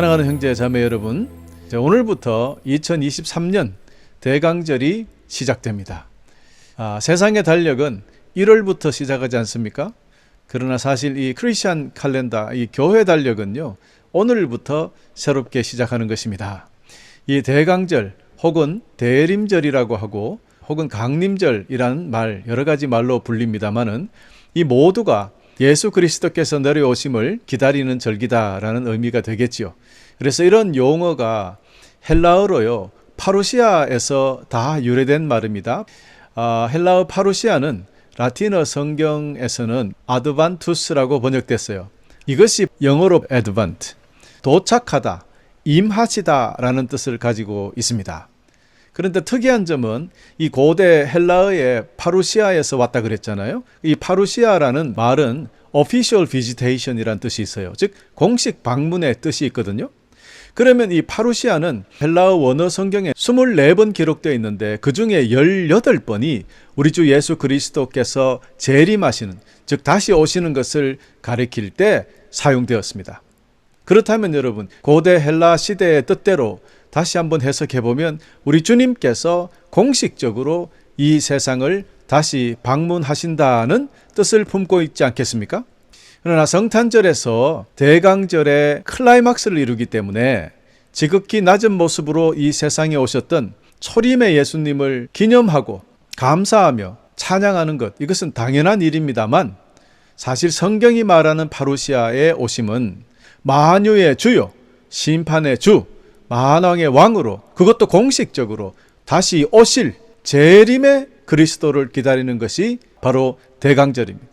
사랑하는 형제 자매 여러분, 자, 오늘부터 2023년 대강절이 시작됩니다. 아, 세상의 달력은 1월부터 시작하지 않습니까? 그러나 사실 이 크리스천 칼렌더, 이 교회 달력은요, 오늘부터 새롭게 시작하는 것입니다. 이 대강절 혹은 대림절이라고 하고 혹은 강림절이라는 말 여러 가지 말로 불립니다만은 이 모두가 예수 그리스도께서 내려오심을 기다리는 절기다라는 의미가 되겠지요. 그래서 이런 용어가 헬라어로요 파루시아에서 다 유래된 말입니다. 아, 헬라어 파루시아는 라틴어 성경에서는 아드반투스라고 번역됐어요. 이것이 영어로 advent, 도착하다, 임하시다라는 뜻을 가지고 있습니다. 그런데 특이한 점은 이 고대 헬라어의 파루시아에서 왔다 그랬잖아요. 이 파루시아라는 말은 official visitation이라는 뜻이 있어요. 즉 공식 방문의 뜻이 있거든요. 그러면 이 파루시아는 헬라어 원어 성경에 24번 기록되어 있는데 그 중에 18번이 우리 주 예수 그리스도께서 재림하시는 즉 다시 오시는 것을 가리킬 때 사용되었습니다. 그렇다면 여러분 고대 헬라 시대의 뜻대로 다시 한번 해석해 보면 우리 주님께서 공식적으로 이 세상을 다시 방문하신다는 뜻을 품고 있지 않겠습니까? 그러나 성탄절에서 대강절의 클라이막스를 이루기 때문에 지극히 낮은 모습으로 이 세상에 오셨던 초림의 예수님을 기념하고 감사하며 찬양하는 것 이것은 당연한 일입니다만 사실 성경이 말하는 파루시아의 오심은 만유의 주요 심판의 주 만왕의 왕으로 그것도 공식적으로 다시 오실 재림의 그리스도를 기다리는 것이 바로 대강절입니다.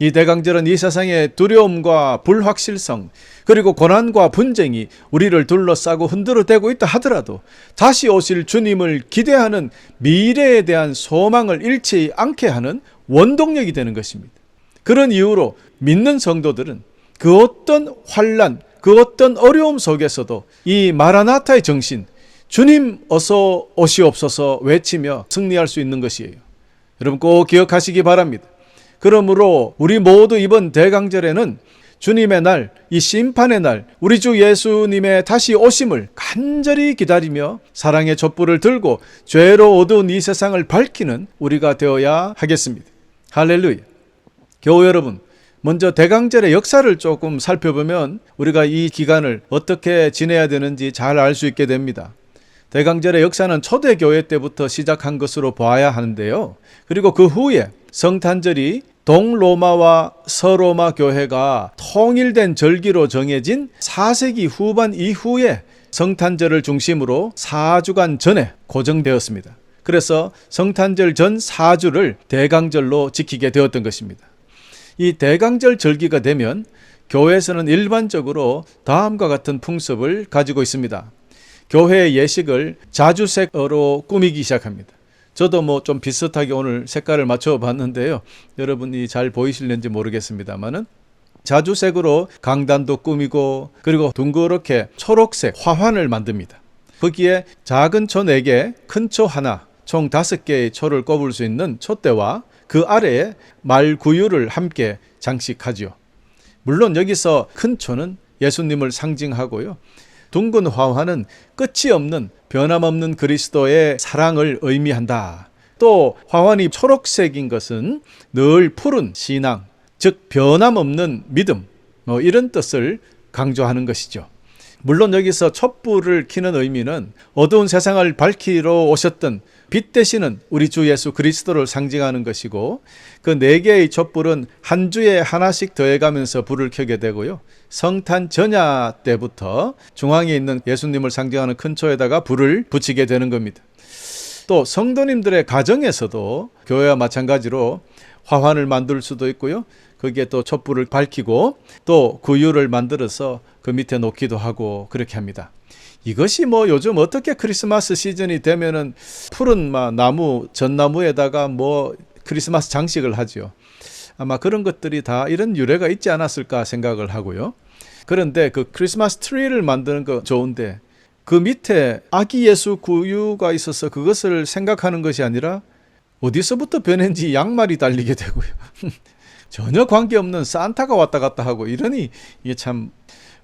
이 대강절은 이 세상의 두려움과 불확실성 그리고 고난과 분쟁이 우리를 둘러싸고 흔들어대고 있다 하더라도 다시 오실 주님을 기대하는 미래에 대한 소망을 잃지 않게 하는 원동력이 되는 것입니다. 그런 이유로 믿는 성도들은 그 어떤 환란, 그 어떤 어려움 속에서도 이 마라나타의 정신, 주님 어서 오시옵소서 외치며 승리할 수 있는 것이에요. 여러분 꼭 기억하시기 바랍니다. 그러므로 우리 모두 이번 대강절에는 주님의 날, 이 심판의 날, 우리 주 예수님의 다시 오심을 간절히 기다리며 사랑의 촛불을 들고 죄로 어두운 이 세상을 밝히는 우리가 되어야 하겠습니다. 할렐루야. 교우 여러분, 먼저 대강절의 역사를 조금 살펴보면 우리가 이 기간을 어떻게 지내야 되는지 잘 알 수 있게 됩니다. 대강절의 역사는 초대교회 때부터 시작한 것으로 보아야 하는데요. 그리고 그 후에 성탄절이 동로마와 서로마 교회가 통일된 절기로 정해진 4세기 후반 이후에 성탄절을 중심으로 4주간 전에 고정되었습니다. 그래서 성탄절 전 4주를 대강절로 지키게 되었던 것입니다. 이 대강절 절기가 되면 교회에서는 일반적으로 다음과 같은 풍습을 가지고 있습니다. 교회의 예식을 자주색으로 꾸미기 시작합니다. 저도 뭐 좀 비슷하게 오늘 색깔을 맞춰 봤는데요. 여러분이 잘 보이실는지 모르겠습니다만은 자주색으로 강단도 꾸미고 그리고 둥그렇게 초록색 화환을 만듭니다. 거기에 작은 초 4개, 큰 초 하나, 총 5개의 초를 꼽을 수 있는 촛대와 그 아래에 말구유를 함께 장식하지요. 물론 여기서 큰 초는 예수님을 상징하고요. 둥근 화환은 끝이 없는 변함없는 그리스도의 사랑을 의미한다. 또 화환이 초록색인 것은 늘 푸른 신앙, 즉 변함없는 믿음, 뭐 이런 뜻을 강조하는 것이죠. 물론 여기서 촛불을 켜는 의미는 어두운 세상을 밝히러 오셨던 빛 대신은 우리 주 예수 그리스도를 상징하는 것이고 그 네 개의 촛불은 한 주에 하나씩 더해가면서 불을 켜게 되고요. 성탄 전야 때부터 중앙에 있는 예수님을 상징하는 큰 초에다가 불을 붙이게 되는 겁니다. 또 성도님들의 가정에서도 교회와 마찬가지로 화환을 만들 수도 있고요. 거기에 또 촛불을 밝히고 또 구유를 만들어서 그 밑에 놓기도 하고 그렇게 합니다. 이것이 뭐 요즘 어떻게 크리스마스 시즌이 되면은 푸른 막 나무 전나무에다가 뭐 크리스마스 장식을 하죠. 아마 그런 것들이 다 이런 유래가 있지 않았을까 생각을 하고요. 그런데 그 크리스마스 트리를 만드는 거 좋은데 그 밑에 아기 예수 구유가 있어서 그것을 생각하는 것이 아니라 어디서부터 변했는지 양말이 달리게 되고요. 전혀 관계없는 산타가 왔다 갔다 하고 이러니 이게 참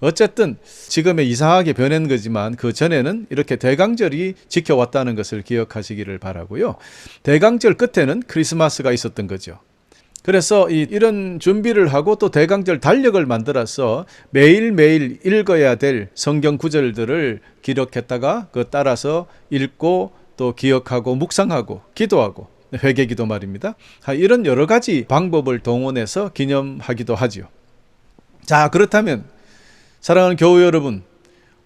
어쨌든 지금의 이상하게 변한 거지만 그 전에는 이렇게 대강절이 지켜왔다는 것을 기억하시기를 바라고요. 대강절 끝에는 크리스마스가 있었던 거죠. 그래서 이, 이런 준비를 하고 또 대강절 달력을 만들어서 매일매일 읽어야 될 성경 구절들을 기록했다가 그 따라서 읽고 또 기억하고 묵상하고 기도하고 회개 기도 말입니다. 아, 이런 여러 가지 방법을 동원해서 기념하기도 하지요. 자, 그렇다면 사랑하는 교우 여러분,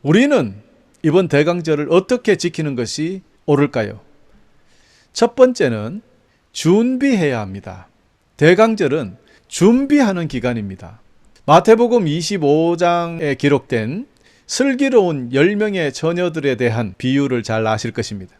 우리는 이번 대강절을 어떻게 지키는 것이 옳을까요? 첫 번째는 준비해야 합니다. 대강절은 준비하는 기간입니다. 마태복음 25장에 기록된 슬기로운 10명의 처녀들에 대한 비유를 잘 아실 것입니다.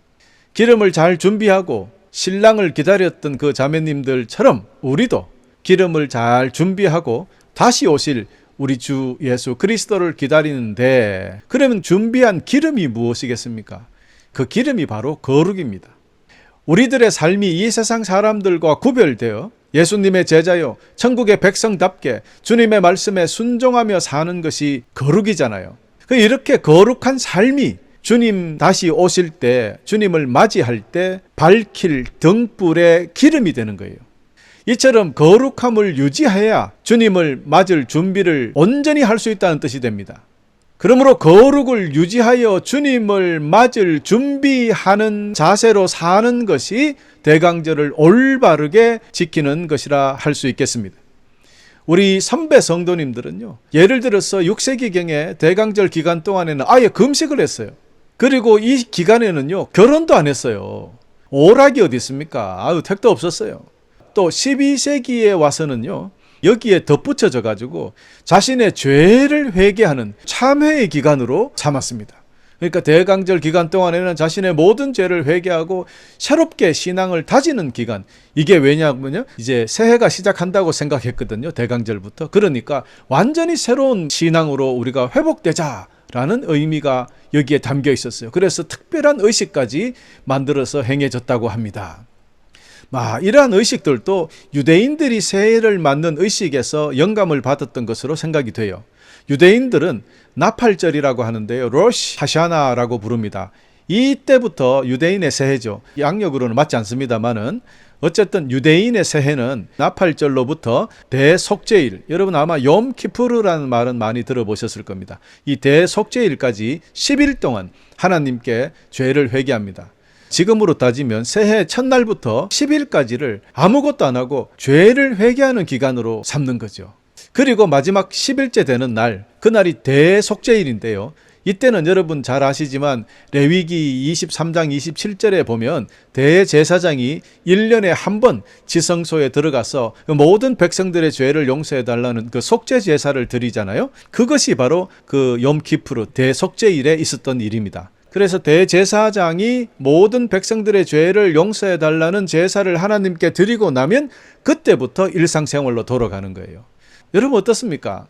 기름을 잘 준비하고 신랑을 기다렸던 그 자매님들처럼 우리도 기름을 잘 준비하고 다시 오실 우리 주 예수 그리스도를 기다리는데 그러면 준비한 기름이 무엇이겠습니까? 그 기름이 바로 거룩입니다. 우리들의 삶이 이 세상 사람들과 구별되어 예수님의 제자요, 천국의 백성답게 주님의 말씀에 순종하며 사는 것이 거룩이잖아요. 그 이렇게 거룩한 삶이 주님 다시 오실 때, 주님을 맞이할 때 밝힐 등불의 기름이 되는 거예요. 이처럼 거룩함을 유지해야 주님을 맞을 준비를 온전히 할 수 있다는 뜻이 됩니다. 그러므로 거룩을 유지하여 주님을 맞을 준비하는 자세로 사는 것이 대강절을 올바르게 지키는 것이라 할 수 있겠습니다. 우리 선배 성도님들은요, 예를 들어서 6세기경에 대강절 기간 동안에는 아예 금식을 했어요. 그리고 이 기간에는요, 결혼도 안 했어요. 오락이 어디 있습니까? 아유, 택도 없었어요. 또 12세기에 와서는요, 여기에 덧붙여져 가지고 자신의 죄를 회개하는 참회의 기간으로 삼았습니다. 그러니까 대강절 기간 동안에는 자신의 모든 죄를 회개하고 새롭게 신앙을 다지는 기간. 이게 왜냐면요. 이제 새해가 시작한다고 생각했거든요. 대강절부터. 그러니까 완전히 새로운 신앙으로 우리가 회복되자. 라는 의미가 여기에 담겨 있었어요. 그래서 특별한 의식까지 만들어서 행해졌다고 합니다. 마, 이러한 의식들도 유대인들이 새해를 맞는 의식에서 영감을 받았던 것으로 생각이 돼요. 유대인들은 나팔절이라고 하는데요. 로시 하샤나라고 부릅니다. 이때부터 유대인의 새해죠. 양력으로는 맞지 않습니다만은 어쨌든 유대인의 새해는 나팔절로부터 대속죄일, 여러분 아마 염키푸르라는 말은 많이 들어보셨을 겁니다. 이 대속죄일까지 10일 동안 하나님께 죄를 회개합니다. 지금으로 따지면 새해 첫날부터 10일까지를 아무것도 안 하고 죄를 회개하는 기간으로 삼는 거죠. 그리고 마지막 10일째 되는 날, 그날이 대속죄일인데요. 이때는 여러분 잘 아시지만 레위기 23장 27절에 보면 대제사장이 1년에 한 번 지성소에 들어가서 모든 백성들의 죄를 용서해 달라는 그 속죄 제사를 드리잖아요. 그것이 바로 그 염키프르 대속죄일에 있었던 일입니다. 그래서 대제사장이 모든 백성들의 죄를 용서해 달라는 제사를 하나님께 드리고 나면 그때부터 일상생활로 돌아가는 거예요. 여러분 어떻습니까?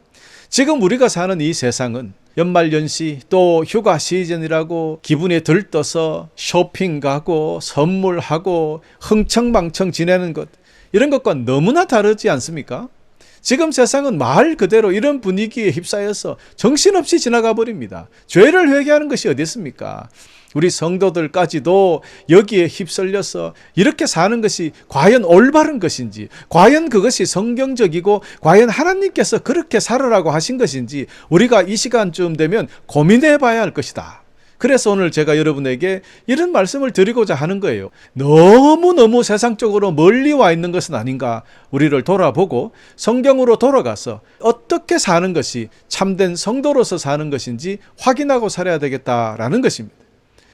지금 우리가 사는 이 세상은 연말연시 또 휴가 시즌이라고 기분이 들떠서 쇼핑 가고 선물하고 흥청망청 지내는 것 이런 것과 너무나 다르지 않습니까? 지금 세상은 말 그대로 이런 분위기에 휩싸여서 정신없이 지나가 버립니다. 죄를 회개하는 것이 어디 있습니까? 우리 성도들까지도 여기에 휩쓸려서 이렇게 사는 것이 과연 올바른 것인지, 과연 그것이 성경적이고, 과연 하나님께서 그렇게 살아라고 하신 것인지, 우리가 이 시간쯤 되면 고민해 봐야 할 것이다. 그래서 오늘 제가 여러분에게 이런 말씀을 드리고자 하는 거예요. 너무너무 세상적으로 멀리 와 있는 것은 아닌가. 우리를 돌아보고 성경으로 돌아가서 어떻게 사는 것이 참된 성도로서 사는 것인지 확인하고 살아야 되겠다라는 것입니다.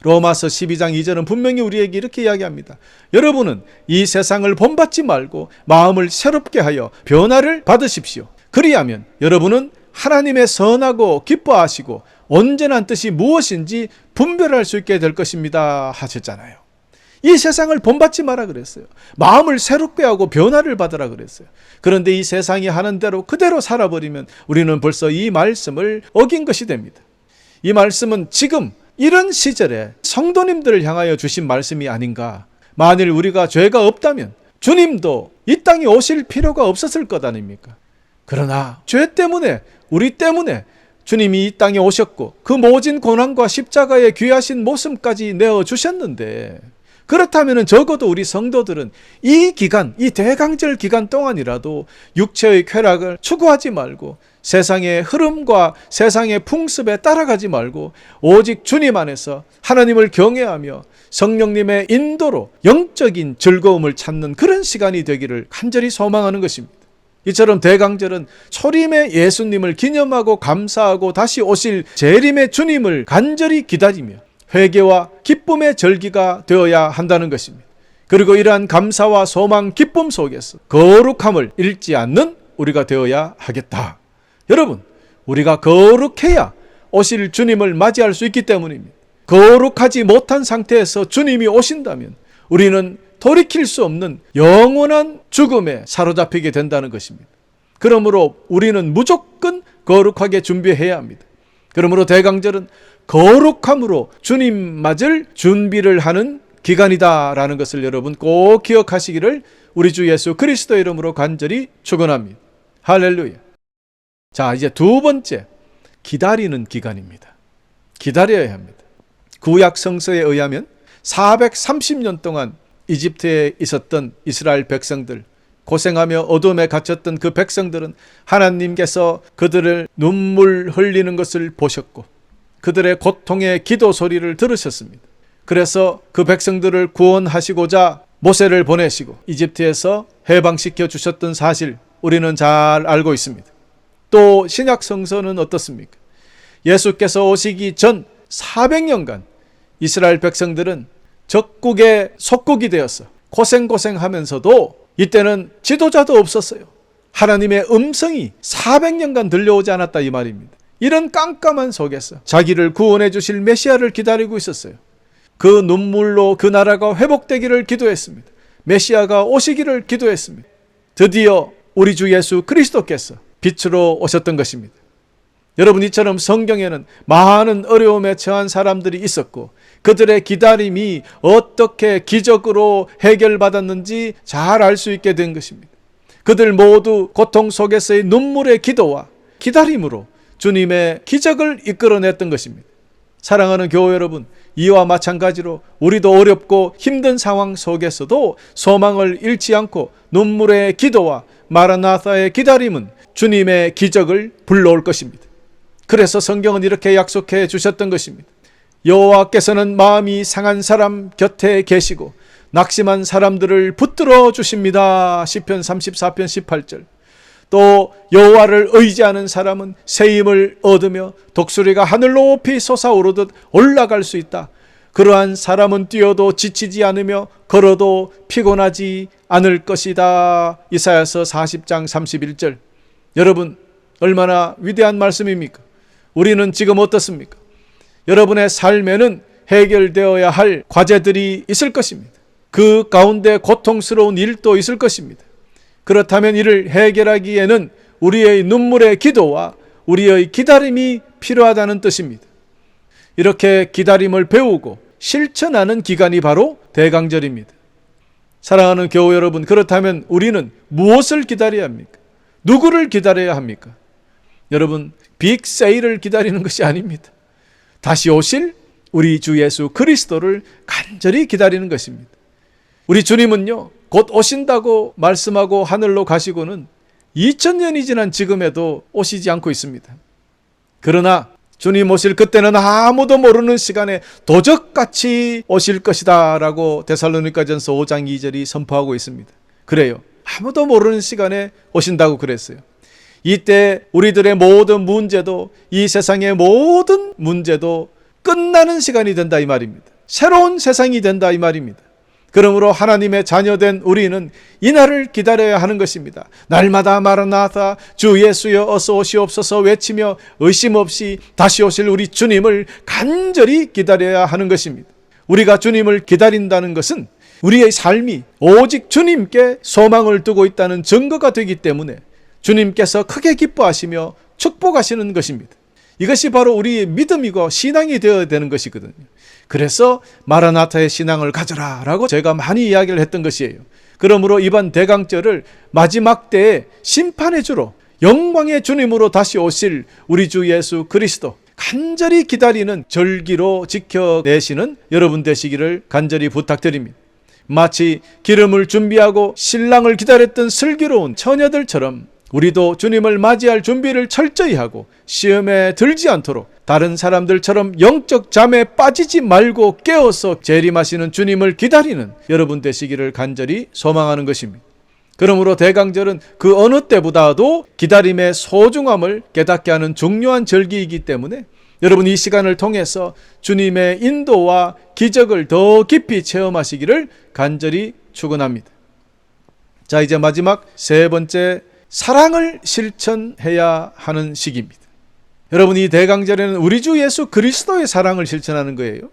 로마서 12장 2절은 분명히 우리에게 이렇게 이야기합니다. 여러분은 이 세상을 본받지 말고 마음을 새롭게 하여 변화를 받으십시오. 그리하면 여러분은 하나님의 선하고 기뻐하시고 온전한 뜻이 무엇인지 분별할 수 있게 될 것입니다. 하셨잖아요. 이 세상을 본받지 마라 그랬어요. 마음을 새롭게 하고 변화를 받으라 그랬어요. 그런데 이 세상이 하는 대로 그대로 살아버리면 우리는 벌써 이 말씀을 어긴 것이 됩니다. 이 말씀은 지금 이런 시절에 성도님들을 향하여 주신 말씀이 아닌가. 만일 우리가 죄가 없다면 주님도 이 땅에 오실 필요가 없었을 것 아닙니까? 그러나 죄 때문에 우리 때문에 주님이 이 땅에 오셨고 그 모진 고난과 십자가의 귀하신 모습까지 내어 주셨는데 그렇다면 적어도 우리 성도들은 이 기간, 이 대강절 기간 동안이라도 육체의 쾌락을 추구하지 말고 세상의 흐름과 세상의 풍습에 따라가지 말고 오직 주님 안에서 하나님을 경외하며 성령님의 인도로 영적인 즐거움을 찾는 그런 시간이 되기를 간절히 소망하는 것입니다. 이처럼 대강절은 초림의 예수님을 기념하고 감사하고 다시 오실 재림의 주님을 간절히 기다리며 회개와 기쁨의 절기가 되어야 한다는 것입니다. 그리고 이러한 감사와 소망, 기쁨 속에서 거룩함을 잃지 않는 우리가 되어야 하겠다. 여러분, 우리가 거룩해야 오실 주님을 맞이할 수 있기 때문입니다. 거룩하지 못한 상태에서 주님이 오신다면 우리는 돌이킬 수 없는 영원한 죽음에 사로잡히게 된다는 것입니다. 그러므로 우리는 무조건 거룩하게 준비해야 합니다. 그러므로 대강절은 거룩함으로 주님 맞을 준비를 하는 기간이다라는 것을 여러분 꼭 기억하시기를 우리 주 예수 그리스도 이름으로 간절히 축원합니다. 할렐루야. 자, 이제 두 번째 기다리는 기간입니다. 기다려야 합니다. 구약 성서에 의하면 430년 동안 이집트에 있었던 이스라엘 백성들 고생하며 어둠에 갇혔던 그 백성들은 하나님께서 그들을 눈물 흘리는 것을 보셨고 그들의 고통의 기도 소리를 들으셨습니다. 그래서 그 백성들을 구원하시고자 모세를 보내시고 이집트에서 해방시켜 주셨던 사실 우리는 잘 알고 있습니다. 또 신약 성서는 어떻습니까? 예수께서 오시기 전 400년간 이스라엘 백성들은 적국의 속국이 되었어. 고생고생하면서도 이때는 지도자도 없었어요. 하나님의 음성이 400년간 들려오지 않았다 이 말입니다. 이런 깜깜한 속에서 자기를 구원해 주실 메시아를 기다리고 있었어요. 그 눈물로 그 나라가 회복되기를 기도했습니다. 메시아가 오시기를 기도했습니다. 드디어 우리 주 예수 그리스도께서 빛으로 오셨던 것입니다. 여러분 이처럼 성경에는 많은 어려움에 처한 사람들이 있었고 그들의 기다림이 어떻게 기적으로 해결받았는지 잘 알 수 있게 된 것입니다. 그들 모두 고통 속에서의 눈물의 기도와 기다림으로 주님의 기적을 이끌어냈던 것입니다. 사랑하는 교회 여러분, 이와 마찬가지로 우리도 어렵고 힘든 상황 속에서도 소망을 잃지 않고 눈물의 기도와 마라나사의 기다림은 주님의 기적을 불러올 것입니다. 그래서 성경은 이렇게 약속해 주셨던 것입니다. 여호와께서는 마음이 상한 사람 곁에 계시고 낙심한 사람들을 붙들어 주십니다. 시편 34편 18절. 또 여호와를 의지하는 사람은 새 힘을 얻으며 독수리가 하늘 높이 솟아오르듯 올라갈 수 있다. 그러한 사람은 뛰어도 지치지 않으며 걸어도 피곤하지 않을 것이다. 이사야서 40장 31절. 여러분 얼마나 위대한 말씀입니까? 우리는 지금 어떻습니까? 여러분의 삶에는 해결되어야 할 과제들이 있을 것입니다. 그 가운데 고통스러운 일도 있을 것입니다. 그렇다면 이를 해결하기에는 우리의 눈물의 기도와 우리의 기다림이 필요하다는 뜻입니다. 이렇게 기다림을 배우고 실천하는 기간이 바로 대강절입니다. 사랑하는 교우 여러분, 그렇다면 우리는 무엇을 기다려야 합니까? 누구를 기다려야 합니까? 여러분, 빅 세일을 기다리는 것이 아닙니다. 다시 오실 우리 주 예수 그리스도를 간절히 기다리는 것입니다. 우리 주님은요, 곧 오신다고 말씀하고 하늘로 가시고는 2000년이 지난 지금에도 오시지 않고 있습니다. 그러나 주님 오실 그때는 아무도 모르는 시간에 도적같이 오실 것이다 라고 데살로니가전서 5장 2절이 선포하고 있습니다. 그래요. 아무도 모르는 시간에 오신다고 그랬어요. 이때 우리들의 모든 문제도 이 세상의 모든 문제도 끝나는 시간이 된다 이 말입니다. 새로운 세상이 된다 이 말입니다. 그러므로 하나님의 자녀된 우리는 이날을 기다려야 하는 것입니다. 날마다 마라나타 주 예수여 어서 오시옵소서 외치며 의심 없이 다시 오실 우리 주님을 간절히 기다려야 하는 것입니다. 우리가 주님을 기다린다는 것은 우리의 삶이 오직 주님께 소망을 두고 있다는 증거가 되기 때문에 주님께서 크게 기뻐하시며 축복하시는 것입니다. 이것이 바로 우리의 믿음이고 신앙이 되어야 되는 것이거든요. 그래서 마라나타의 신앙을 가져라 라고 제가 많이 이야기를 했던 것이에요. 그러므로 이번 대강절을 마지막 때에 심판의 주로 영광의 주님으로 다시 오실 우리 주 예수 그리스도 간절히 기다리는 절기로 지켜내시는 여러분 되시기를 간절히 부탁드립니다. 마치 기름을 준비하고 신랑을 기다렸던 슬기로운 처녀들처럼 우리도 주님을 맞이할 준비를 철저히 하고 시험에 들지 않도록 다른 사람들처럼 영적 잠에 빠지지 말고 깨어서 재림하시는 주님을 기다리는 여러분 되시기를 간절히 소망하는 것입니다. 그러므로 대강절은 그 어느 때보다도 기다림의 소중함을 깨닫게 하는 중요한 절기이기 때문에 여러분 이 시간을 통해서 주님의 인도와 기적을 더 깊이 체험하시기를 간절히 축원합니다. 자, 이제 마지막 세 번째 사랑을 실천해야 하는 시기입니다. 여러분 이 대강절에는 우리 주 예수 그리스도의 사랑을 실천하는 거예요.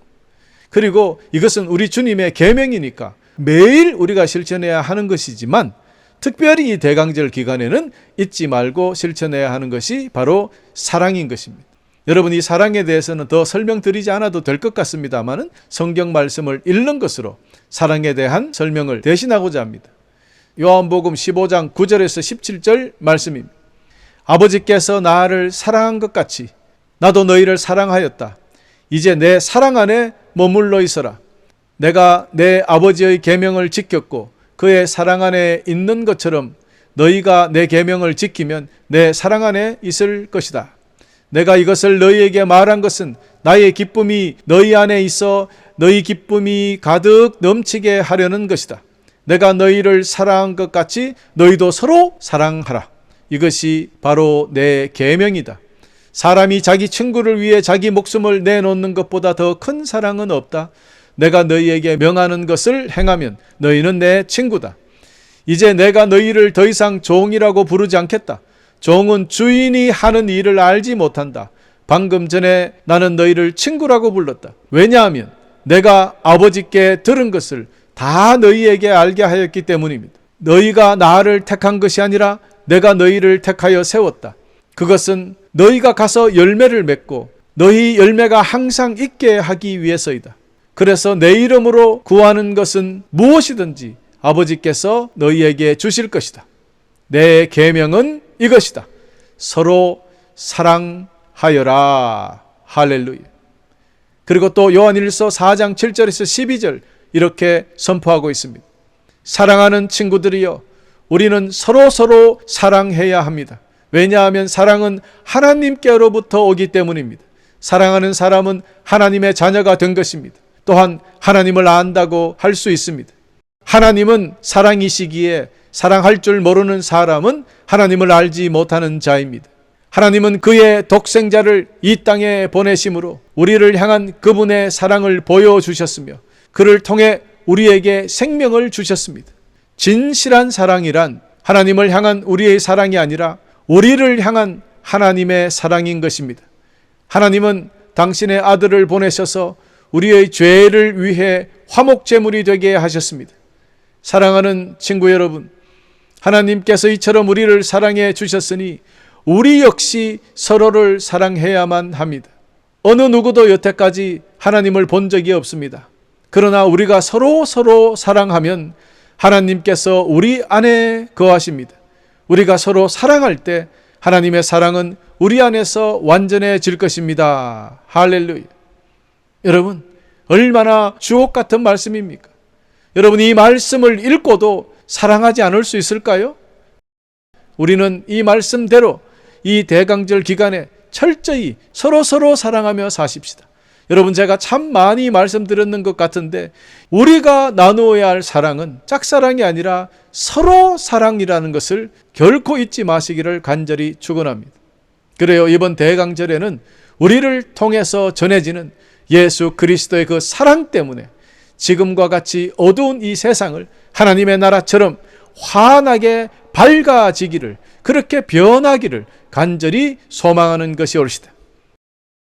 그리고 이것은 우리 주님의 계명이니까 매일 우리가 실천해야 하는 것이지만 특별히 이 대강절 기간에는 잊지 말고 실천해야 하는 것이 바로 사랑인 것입니다. 여러분 이 사랑에 대해서는 더 설명드리지 않아도 될 것 같습니다만은 성경 말씀을 읽는 것으로 사랑에 대한 설명을 대신하고자 합니다. 요한복음 15장 9절에서 17절 말씀입니다. 아버지께서 나를 사랑한 것 같이 나도 너희를 사랑하였다. 이제 내 사랑 안에 머물러 있어라. 내가 내 아버지의 계명을 지켰고 그의 사랑 안에 있는 것처럼 너희가 내 계명을 지키면 내 사랑 안에 있을 것이다. 내가 이것을 너희에게 말한 것은 나의 기쁨이 너희 안에 있어 너희 기쁨이 가득 넘치게 하려는 것이다. 내가 너희를 사랑한 것 같이 너희도 서로 사랑하라. 이것이 바로 내 계명이다. 사람이 자기 친구를 위해 자기 목숨을 내놓는 것보다 더 큰 사랑은 없다. 내가 너희에게 명하는 것을 행하면 너희는 내 친구다. 이제 내가 너희를 더 이상 종이라고 부르지 않겠다. 종은 주인이 하는 일을 알지 못한다. 방금 전에 나는 너희를 친구라고 불렀다. 왜냐하면 내가 아버지께 들은 것을 다 너희에게 알게 하였기 때문입니다. 너희가 나를 택한 것이 아니라 내가 너희를 택하여 세웠다. 그것은 너희가 가서 열매를 맺고 너희 열매가 항상 있게 하기 위해서이다. 그래서 내 이름으로 구하는 것은 무엇이든지 아버지께서 너희에게 주실 것이다. 내 계명은 이것이다. 서로 사랑하여라. 할렐루야. 그리고 또 요한일서 4장 7절에서 12절 이렇게 선포하고 있습니다. 사랑하는 친구들이여 우리는 서로 서로 사랑해야 합니다. 왜냐하면 사랑은 하나님께로부터 오기 때문입니다. 사랑하는 사람은 하나님의 자녀가 된 것입니다. 또한 하나님을 안다고 할 수 있습니다. 하나님은 사랑이시기에 사랑할 줄 모르는 사람은 하나님을 알지 못하는 자입니다. 하나님은 그의 독생자를 이 땅에 보내심으로 우리를 향한 그분의 사랑을 보여주셨으며 그를 통해 우리에게 생명을 주셨습니다. 진실한 사랑이란 하나님을 향한 우리의 사랑이 아니라 우리를 향한 하나님의 사랑인 것입니다. 하나님은 당신의 아들을 보내셔서 우리의 죄를 위해 화목제물이 되게 하셨습니다. 사랑하는 친구 여러분, 하나님께서 이처럼 우리를 사랑해 주셨으니 우리 역시 서로를 사랑해야만 합니다. 어느 누구도 여태까지 하나님을 본 적이 없습니다. 그러나 우리가 서로 서로 사랑하면 하나님께서 우리 안에 거하십니다. 우리가 서로 사랑할 때 하나님의 사랑은 우리 안에서 완전해질 것입니다. 할렐루야. 여러분, 얼마나 주옥 같은 말씀입니까? 여러분, 이 말씀을 읽고도 사랑하지 않을 수 있을까요? 우리는 이 말씀대로 이 대강절 기간에 철저히 서로 서로 사랑하며 사십시다. 여러분 제가 참 많이 말씀드렸는 것 같은데 우리가 나누어야 할 사랑은 짝사랑이 아니라 서로 사랑이라는 것을 결코 잊지 마시기를 간절히 축원합니다. 그래요. 이번 대강절에는 우리를 통해서 전해지는 예수 그리스도의 그 사랑 때문에 지금과 같이 어두운 이 세상을 하나님의 나라처럼 환하게 밝아지기를 그렇게 변하기를 간절히 소망하는 것이 옳시다.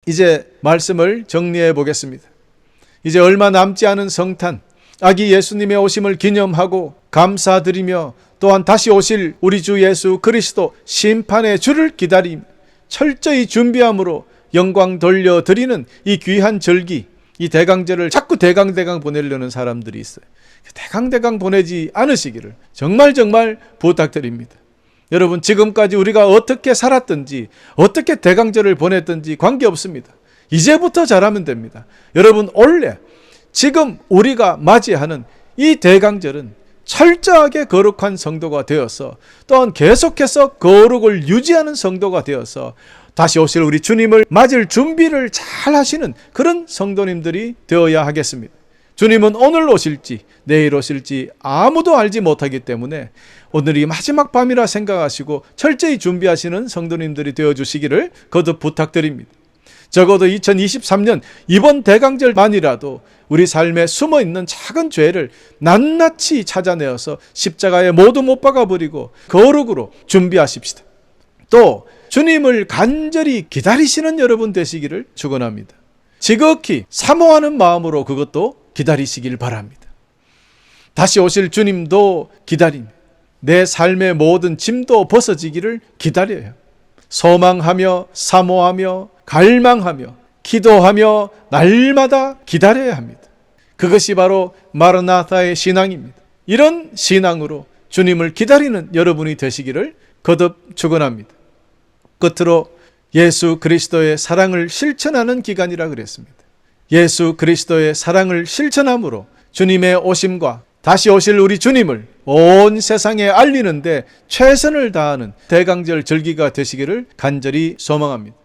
이제 말씀을 정리해 보겠습니다. 이제 얼마 남지 않은 성탄, 아기 예수님의 오심을 기념하고 감사드리며 또한 다시 오실 우리 주 예수 그리스도 심판의 주를 기다림 철저히 준비함으로 영광 돌려드리는 이 귀한 절기, 이 대강절을 자꾸 대강대강 보내려는 사람들이 있어요. 대강대강 보내지 않으시기를 정말 정말 부탁드립니다. 여러분 지금까지 우리가 어떻게 살았든지 어떻게 대강절을 보냈든지 관계없습니다. 이제부터 잘하면 됩니다. 여러분 원래 지금 우리가 맞이하는 이 대강절은 철저하게 거룩한 성도가 되어서 또한 계속해서 거룩을 유지하는 성도가 되어서 다시 오실 우리 주님을 맞을 준비를 잘 하시는 그런 성도님들이 되어야 하겠습니다. 주님은 오늘 오실지 내일 오실지 아무도 알지 못하기 때문에 오늘이 마지막 밤이라 생각하시고 철저히 준비하시는 성도님들이 되어 주시기를 거듭 부탁드립니다. 적어도 2023년 이번 대강절만이라도 우리 삶에 숨어 있는 작은 죄를 낱낱이 찾아내어서 십자가에 모두 못 박아 버리고 거룩으로 준비하십시다. 또 주님을 간절히 기다리시는 여러분 되시기를 축원합니다. 지극히 사모하는 마음으로 그것도 기다리시길 바랍니다. 다시 오실 주님도 기다립니다. 내 삶의 모든 짐도 벗어지기를 기다려요. 소망하며 사모하며 갈망하며 기도하며 날마다 기다려야 합니다. 그것이 바로 마르나타의 신앙입니다. 이런 신앙으로 주님을 기다리는 여러분이 되시기를 거듭 축원합니다. 끝으로 예수 그리스도의 사랑을 실천하는 기간이라 그랬습니다. 예수 그리스도의 사랑을 실천함으로 주님의 오심과 다시 오실 우리 주님을 온 세상에 알리는데 최선을 다하는 대강절 절기가 되시기를 간절히 소망합니다.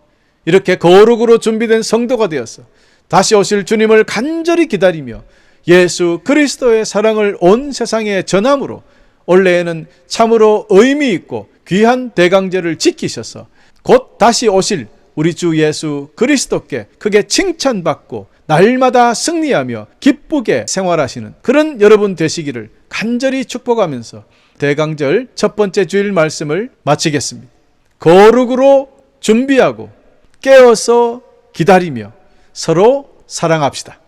이렇게 거룩으로 준비된 성도가 되어서 다시 오실 주님을 간절히 기다리며 예수 그리스도의 사랑을 온 세상에 전함으로 올해에는 참으로 의미 있고 귀한 대강제를 지키셔서 곧 다시 오실 우리 주 예수 그리스도께 크게 칭찬받고 날마다 승리하며 기쁘게 생활하시는 그런 여러분 되시기를 간절히 축복하면서 대강절 첫 번째 주일 말씀을 마치겠습니다. 거룩으로 준비하고 깨어서 기다리며 서로 사랑합시다.